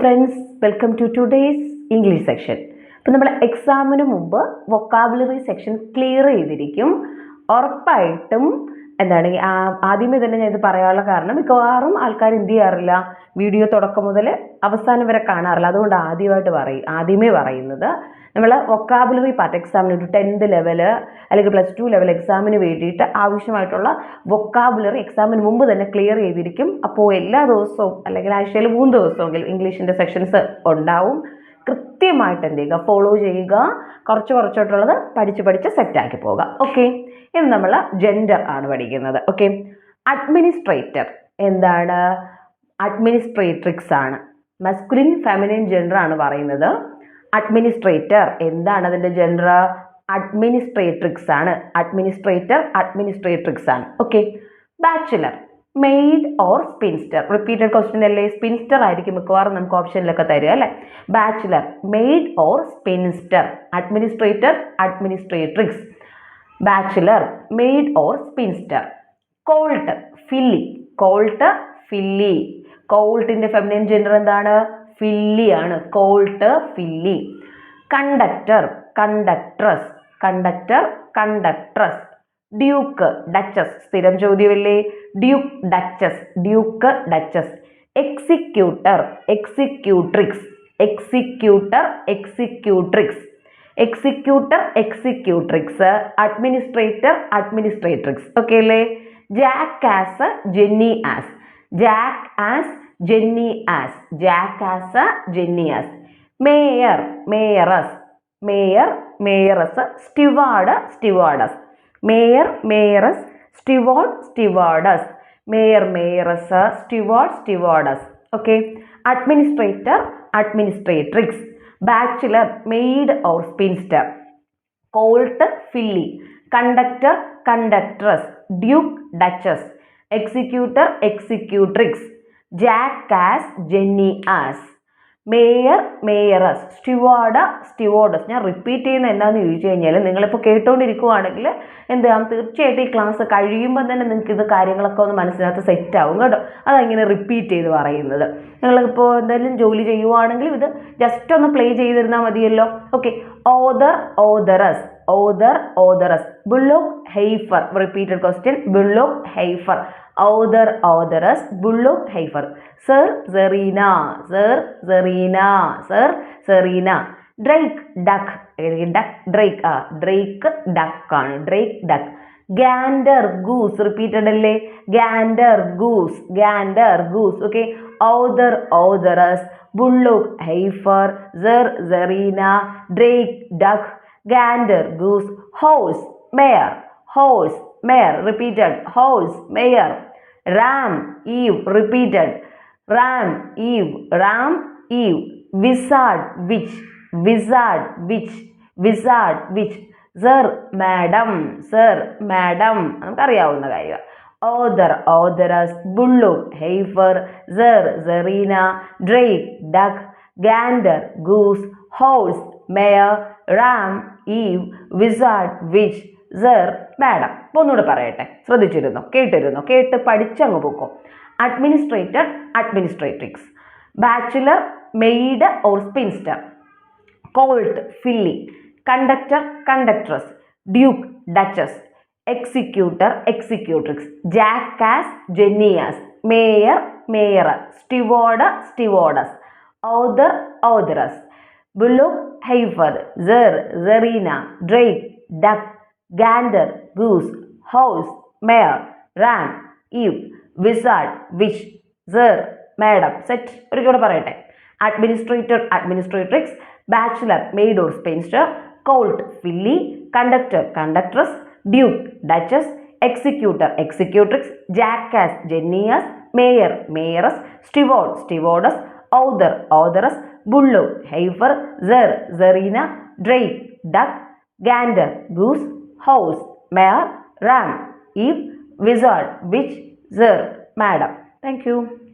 Friends welcome to today's English section അപ്പം നമ്മൾ എക്സാമിന് മുമ്പ് വൊക്കാബുലറി സെക്ഷൻ ക്ലിയർ ചെയ്തിരിക്കും. ഉറപ്പായിട്ടും എന്താണ് ആദ്യമേ തന്നെ ഞാൻ ഇത് പറയാനുള്ള കാരണം മിക്കവാറും ആൾക്കാർ എന്ത് ചെയ്യാറില്ല വീഡിയോ തുടക്കം മുതൽ അവസാനം വരെ കാണാറില്ല. അതുകൊണ്ട് ആദ്യമായിട്ട് പറയും ആദ്യമേ പറയുന്നത് നമ്മൾ വൊക്കാബുലറി പാർട്ട് എക്സാമിന് ഒരു ടെൻത്ത് ലെവൽ അല്ലെങ്കിൽ പ്ലസ് ടു ലെവൽ എക്സാമിന് വേണ്ടിയിട്ട് ആവശ്യമായിട്ടുള്ള വൊക്കാബുലറി എക്സാമിന് മുമ്പ് തന്നെ ക്ലിയർ ചെയ്തിരിക്കും. അപ്പോൾ എല്ലാ ദിവസവും അല്ലെങ്കിൽ ആഴ്ചയിൽ മൂന്ന് ദിവസമെങ്കിലും ഇംഗ്ലീഷിന്റെ സെക്ഷൻസ് ഉണ്ടാവും. കൃത്യമായിട്ട് എന്ത് ചെയ്യുക? ഫോളോ ചെയ്യുക. കുറച്ച് കുറച്ചോട്ടുള്ളത് പഠിച്ച് പഠിച്ച് സെറ്റാക്കി പോവുക. ഓക്കെ ഇന്ന് നമ്മൾ ജെൻഡർ ആണ് പഠിക്കുന്നത്. ഓക്കെ അഡ്മിനിസ്ട്രേറ്റർ എന്താണ്? അഡ്മിനിസ്ട്രേട്രിക്സ് ആണ്. മസ്കുലിൻ ഫെമിനിൻ ജെൻഡർ ആണ് പറയുന്നത്. അഡ്മിനിസ്ട്രേറ്റർ എന്താണ് അതിന്റെ ജെൻഡർ അഡ്മിനിസ്ട്രേട്രിക്സ് ആണ്. അഡ്മിനിസ്ട്രേറ്റർ അഡ്മിനിസ്ട്രേട്രിക്സ് ആണ്. Okay bachelor maid or spinster repeated question അല്ലേ? സ്പിൻസ്റ്റർ ആയിരിക്കും മിക്കവാറും നമുക്ക് ഓപ്ഷനിലൊക്കെ തരിക അല്ലേ? Bachelor maid or spinster administrator administratrix bachelor maid or spinster colt filly colt filly കോൾട്ടിന്റെ feminine gender എന്താണ്? ഫില്ലി ആണ്. Colt filly conductor conductress conductor conductress duke duchess സ്ഥിരം ചോദ്യമല്ലേ? Duke duchess duke duchess executor executrix executor executrix executor executrix administrator administratrix okay അല്ലേ jack ass jenny ass jack ass jenny ass jack ass jenny ass. Mayor mayoress mayor mayoress steward stewardess. Mayor mayoress steward stewardess. Mayor mayoress steward stewardess. Okay? Administrator administratrix. Bachelor maid or spinster. Colt filly. Conductor conductress. Duke duchess. Executor executrix. Jack ass jenny ass mayor mayoress steward stewardess ഞാൻ repeat ചെയ്യുന്ന എന്താണെന്ന് ചോദിച്ചു കഴിഞ്ഞാൽ നിങ്ങളിപ്പോൾ കേട്ടുകൊണ്ടിരിക്കുവാണെങ്കിൽ എന്താ തീർച്ചയായിട്ടും ഈ class കഴിയുമ്പോൾ തന്നെ നിങ്ങൾക്ക് ഇത് കാര്യങ്ങളൊക്കെ ഒന്ന് മനസ്സിനകത്ത് സെറ്റാവും കേട്ടോ. അതങ്ങനെ റിപ്പീറ്റ് ചെയ്ത് പറയുന്നത്. നിങ്ങളിപ്പോൾ എന്തെങ്കിലും ജോലി ചെയ്യുവാണെങ്കിൽ ഇത് ജസ്റ്റ് ഒന്ന് പ്ലേ ചെയ്തിരുന്നാൽ മതിയല്ലോ. Okay author authoress author authoress bullock heifer repeated question bullock heifer author authoress bullock heifer. Czar czarina czar czarina czar czarina. Drake duck duck drake ആ ഡ്രൈക്ക് ഡക്ക് ആണ് drake duck. Gander goose repeated അല്ലേ gander goose gander goose okay. Author authoress bullock heifer czar czarina drake duck. Gander goose horse mare horse mare repeated horse mare. Ram ewe repeated ram ewe ram ewe wizard witch wizard witch wizard witch sir madam sir madam നമുക്കറിയാവുന്ന കാര്യമാണ് author authoress bullock heifer czar czarina drake duck gander goose horse mare ram ewe wizard witch sir madam അപ്പോൾ ഒന്നുകൂടെ പറയട്ടെ. ശ്രദ്ധിച്ചിരുന്നു? കേട്ടിരുന്നു? കേട്ട് പഠിച്ചങ്ങ് പോക്കോ. Administrator administratrix bachelor maid or spinster colt filly conductor conductress duke duchess executor executrix jackass jenny ass mayor mayor steward stewardess author authoress bullock heifer czar czarina drake duck gander goose horse mare ram ewe wizard witch sir madam set കൂടെ പറയട്ടെ. Administrator administratrix bachelor maid or spinster colt filly conductor conductress duke duchess executor executrix jackass jenny ass mayor mayoress steward stewardess author authoress bullock heifer czar czarina drake duck gander goose house, mayor, ram, if, wizard, witch, sir, madam. Thank you.